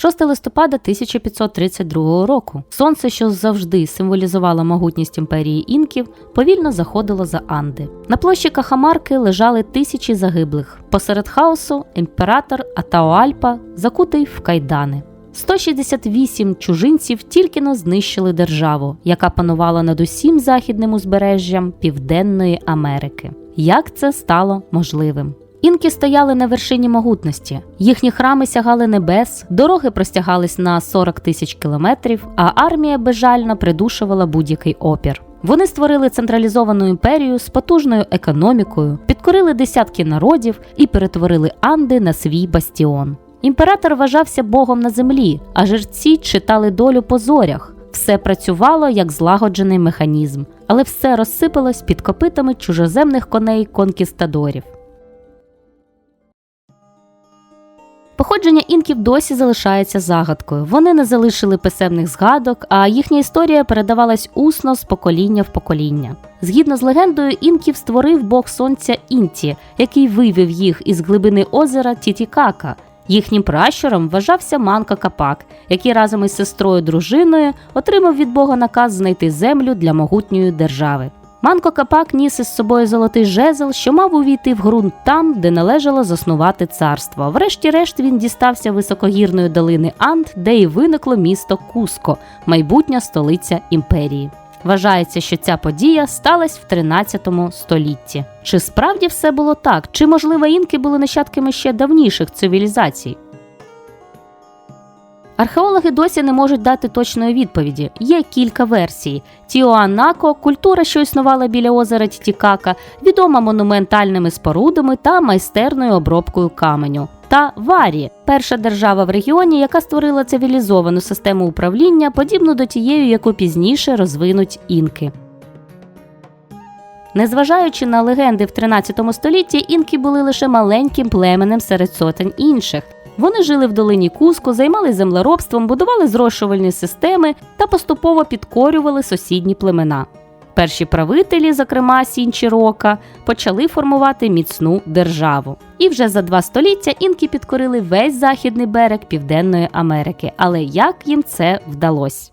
6 листопада 1532 року. Сонце, що завжди символізувало могутність імперії інків, повільно заходило за Анди. На площі Кахамарки лежали тисячі загиблих. Посеред хаосу імператор Атаоальпа закутий в кайдани. 168 чужинців тільки но знищили державу, яка панувала над усім західним узбережжям Південної Америки. Як це стало можливим? Інки стояли на вершині могутності, їхні храми сягали небес, дороги простягались на 40 тисяч кілометрів, а армія безжально придушувала будь-який опір. Вони створили централізовану імперію з потужною економікою, підкорили десятки народів і перетворили Анди на свій бастіон. Імператор вважався богом на землі, а жерці читали долю по зорях. Все працювало як злагоджений механізм, але все розсипалось під копитами чужоземних коней конкістадорів. Походження інків досі залишається загадкою. Вони не залишили писемних згадок, а їхня історія передавалась усно з покоління в покоління. Згідно з легендою, інків створив бог сонця Інті, який вивів їх із глибини озера Тітікака. Їхнім пращуром вважався Манка Капак, який разом із сестрою дружиною отримав від Бога наказ знайти землю для могутньої держави. Манко Капак ніс із собою золотий жезл, що мав увійти в ґрунт там, де належало заснувати царство. Врешті-решт він дістався високогірної долини Анд, де і виникло місто Куско, майбутня столиця імперії. Вважається, що ця подія сталася в 13 столітті. Чи справді все було так? Чи можливо інки були нащадками ще давніших цивілізацій? Археологи досі не можуть дати точної відповіді. Є кілька версій: Тіоанако, культура, що існувала біля озера Тітікака, відома монументальними спорудами та майстерною обробкою каменю. Та Варі перша держава в регіоні, яка створила цивілізовану систему управління, подібну до тієї, яку пізніше розвинуть інки. Незважаючи на легенди в 13 столітті, інки були лише маленьким племенем серед сотень інших. Вони жили в долині Куско, займалися землеробством, будували зрошувальні системи та поступово підкорювали сусідні племена. Перші правителі, зокрема Сінчірока, почали формувати міцну державу. І вже за два століття інки підкорили весь західний берег Південної Америки. Але як їм це вдалося?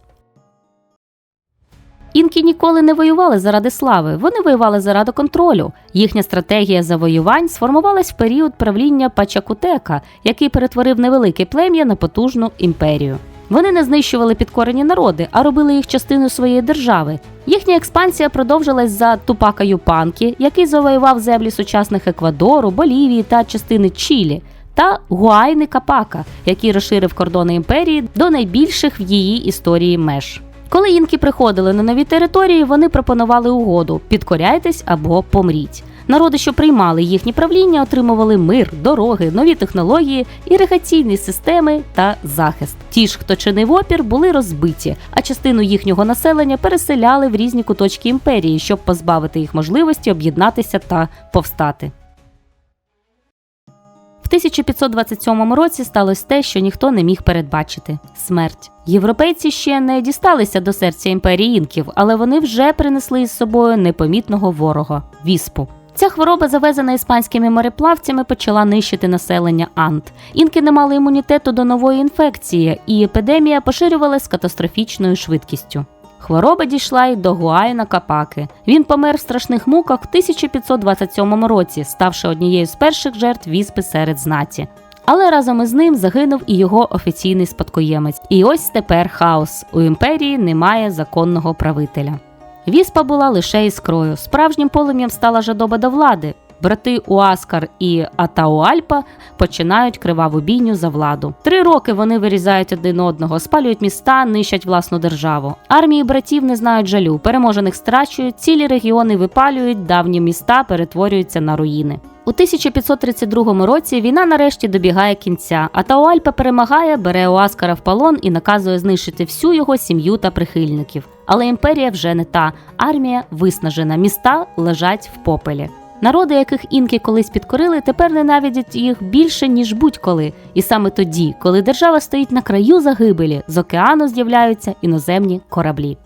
Інки ніколи не воювали заради слави, вони воювали заради контролю. Їхня стратегія завоювань сформувалась в період правління Пачакутека, який перетворив невелике плем'я на потужну імперію. Вони не знищували підкорені народи, а робили їх частиною своєї держави. Їхня експансія продовжилась за Тупака Юпанки, який завоював землі сучасних Еквадору, Болівії та частини Чилі, та Гуайни Капака, який розширив кордони імперії до найбільших в її історії меж. Коли інки приходили на нові території, вони пропонували угоду: підкоряйтесь або помріть. Народи, що приймали їхні правління, отримували мир, дороги, нові технології, іригаційні системи та захист. Ті ж, хто чинив опір, були розбиті, а частину їхнього населення переселяли в різні куточки імперії, щоб позбавити їх можливості об'єднатися та повстати. В 1527 році сталося те, що ніхто не міг передбачити смерть. Європейці ще не дісталися до серця імперії інків, але вони вже принесли із собою непомітного ворога віспу. Ця хвороба, завезена іспанськими мореплавцями, почала нищити населення Анд. Інки не мали імунітету до нової інфекції, і епідемія поширювалася з катастрофічною швидкістю. Хвороба дійшла й до Гуайна Капаки. Він помер в страшних муках в 1527 році, ставши однією з перших жертв віспи серед знаті. Але разом із ним загинув і його офіційний спадкоємець. І ось тепер хаос. У імперії немає законного правителя. Віспа була лише іскрою. Справжнім полум'ям стала жадоба до влади. Брати Уаскар і Атауальпа починають криваву бійню за владу. Три роки вони вирізають один одного, спалюють міста, нищать власну державу. Армії братів не знають жалю, переможених страчують, цілі регіони випалюють, давні міста перетворюються на руїни. У 1532 році війна нарешті добігає кінця. Атауальпа перемагає, бере Уаскара в полон і наказує знищити всю його сім'ю та прихильників. Але імперія вже не та. Армія виснажена, міста лежать в попелі. Народи, яких інки колись підкорили, тепер ненавидять їх більше ніж будь-коли. І саме тоді, коли держава стоїть на краю загибелі, з океану з'являються іноземні кораблі.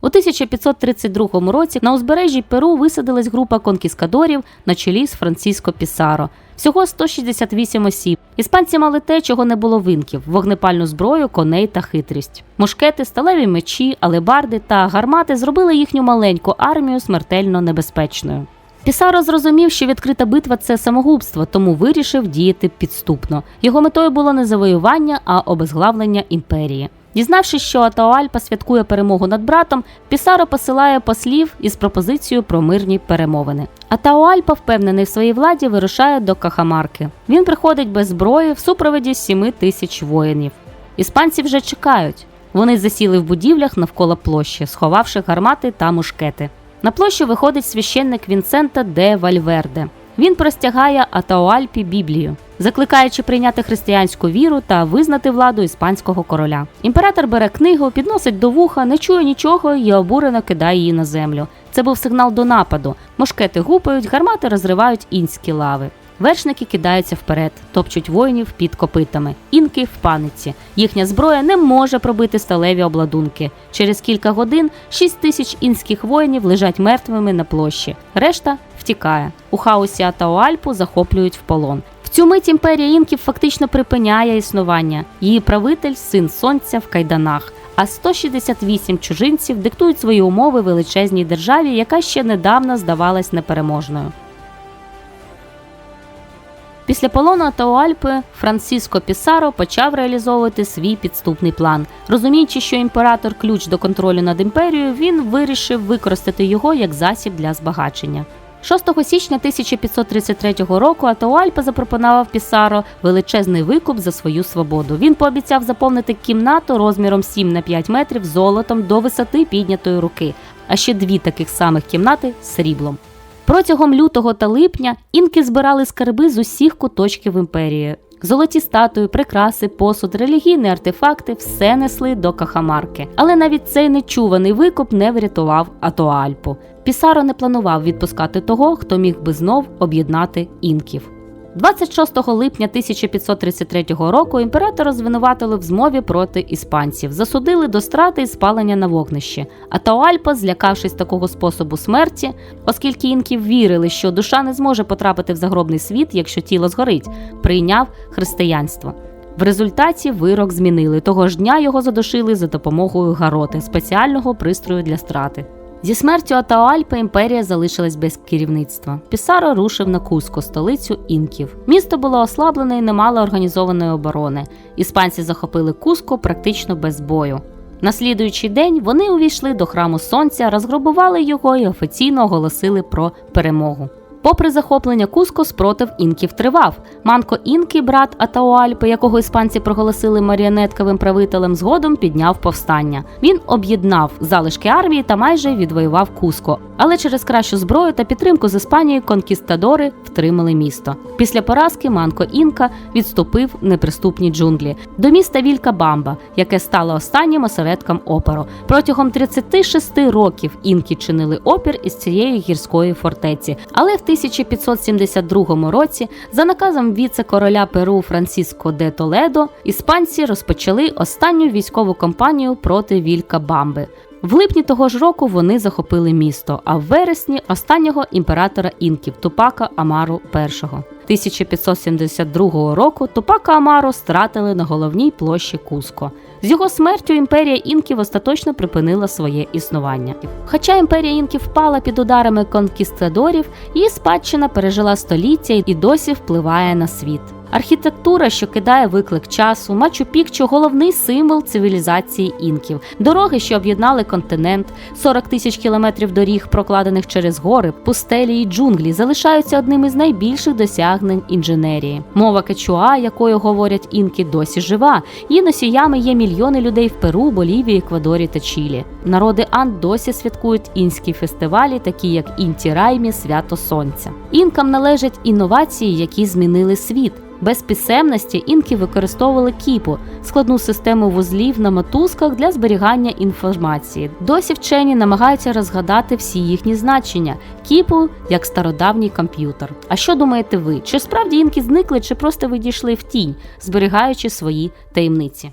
У 1532 році на узбережжі Перу висадилась група конкіскадорів на чолі з Франциско Пісаро. Всього 168 осіб. Іспанці мали те, чого не було в інків – вогнепальну зброю, коней та хитрість. Мушкети, сталеві мечі, алебарди та гармати зробили їхню маленьку армію смертельно небезпечною. Пісаро зрозумів, що відкрита битва це самогубство, тому вирішив діяти підступно. Його метою було не завоювання, а обезглавлення імперії. Дізнавшись, що Атауальпа святкує перемогу над братом, Пісаро посилає послів із пропозицією про мирні перемовини. Атауальпа, впевнений в своїй владі, вирушає до Кахамарки. Він приходить без зброї в супроводі 7 тисяч воїнів. Іспанці вже чекають. Вони засіли в будівлях навколо площі, сховавши гармати та мушкети. На площу виходить священник Вінсента де Вальверде. Він простягає Атауальпі Біблію, закликаючи прийняти християнську віру та визнати владу іспанського короля. Імператор бере книгу, підносить до вуха, не чує нічого і обурено кидає її на землю. Це був сигнал до нападу. Мушкети гупають, гармати розривають інські лави. Вершники кидаються вперед, топчуть воїнів під копитами. Інки в паниці. Їхня зброя не може пробити сталеві обладунки. Через кілька годин 6 тисяч інських воїнів лежать мертвими на площі. Решта втікає. У хаосі Атауальпу захоплюють в полон. В цю мить імперія інків фактично припиняє існування. Її правитель син сонця в кайданах. А 168 чужинців диктують свої умови величезній державі, яка ще недавно здавалась непереможною. Після полону Атауальпи Франциско Пісаро почав реалізовувати свій підступний план. Розуміючи, що імператор ключ до контролю над імперією, він вирішив використати його як засіб для збагачення. 6 січня 1533 року Атауальпа запропонував Пісаро величезний викуп за свою свободу. Він пообіцяв заповнити кімнату розміром 7 на 5 метрів золотом до висоти піднятої руки, а ще дві таких самих кімнати сріблом. Протягом лютого та липня інки збирали скарби з усіх куточків імперії. Золоті статуї, прикраси, посуд, релігійні артефакти все несли до Кахамарки. Але навіть цей нечуваний викуп не врятував Атоальпу. Пісаро не планував відпускати того, хто міг би знов об'єднати інків. 26 липня 1533 року імператора звинуватили в змові проти іспанців, засудили до страти і спалення на вогнищі. А Таоальпа, злякавшись такого способу смерті, оскільки інків вірили, що душа не зможе потрапити в загробний світ, якщо тіло згорить, прийняв християнство. В результаті вирок змінили. Того ж дня його задушили за допомогою гароти, спеціального пристрою для страти. Зі смертю Атаальпа імперія залишилась без керівництва. Пісаро рушив на Куско, столицю інків. Місто було ослаблене і не мало організованої оборони. Іспанці захопили Куско практично без бою. На слідуючий день вони увійшли до храму сонця, розграбували його і офіційно оголосили про перемогу. Попри захоплення Куско, спротив інків тривав. Манко Інкі, брат Атауальпи, якого іспанці проголосили маріонетковим правителем, згодом підняв повстання. Він об'єднав залишки армії та майже відвоював Куско. Але через кращу зброю та підтримку з Іспанії конкістадори втримали місто. Після поразки Манко Інка відступив в неприступні джунглі до міста Вілька Бамба, яке стало останнім осередком опору. Протягом 36 років інки чинили опір із цієї гірської фортеці. Але в 1572 році, за наказом віце-короля Перу Франциско де Толедо, іспанці розпочали останню військову кампанію проти Вілька Бамби. В липні того ж року вони захопили місто, а в вересні останнього імператора інків Тупака Амару І. 1572 року Тупака Амару стратили на головній площі Куско. З його смертю імперія інків остаточно припинила своє існування. Хоча імперія інків впала під ударами конкістадорів, її спадщина пережила століття і досі впливає на світ. Архітектура, що кидає виклик часу, Мачу Пікчу – головний символ цивілізації інків, дороги, що об'єднали континент, 40 тисяч кілометрів доріг, прокладених через гори, пустелі і джунглі, залишаються одним із найбільших досягнень інженерії. Мова кечуа, якою говорять інки, досі жива. Її носіями є мільйони людей в Перу, Болівії, Еквадорі та Чилі. Народи Анд досі святкують інські фестивалі, такі як Інті Раймі, Свято Сонця. Інкам належать інновації, які змінили світ. Без писемності інки використовували кіпу складну систему вузлів на мотузках для зберігання інформації. Досі вчені намагаються розгадати всі їхні значення кіпу як стародавній комп'ютер. А що думаєте ви? Чи справді інки зникли, чи просто відійшли в тінь, зберігаючи свої таємниці?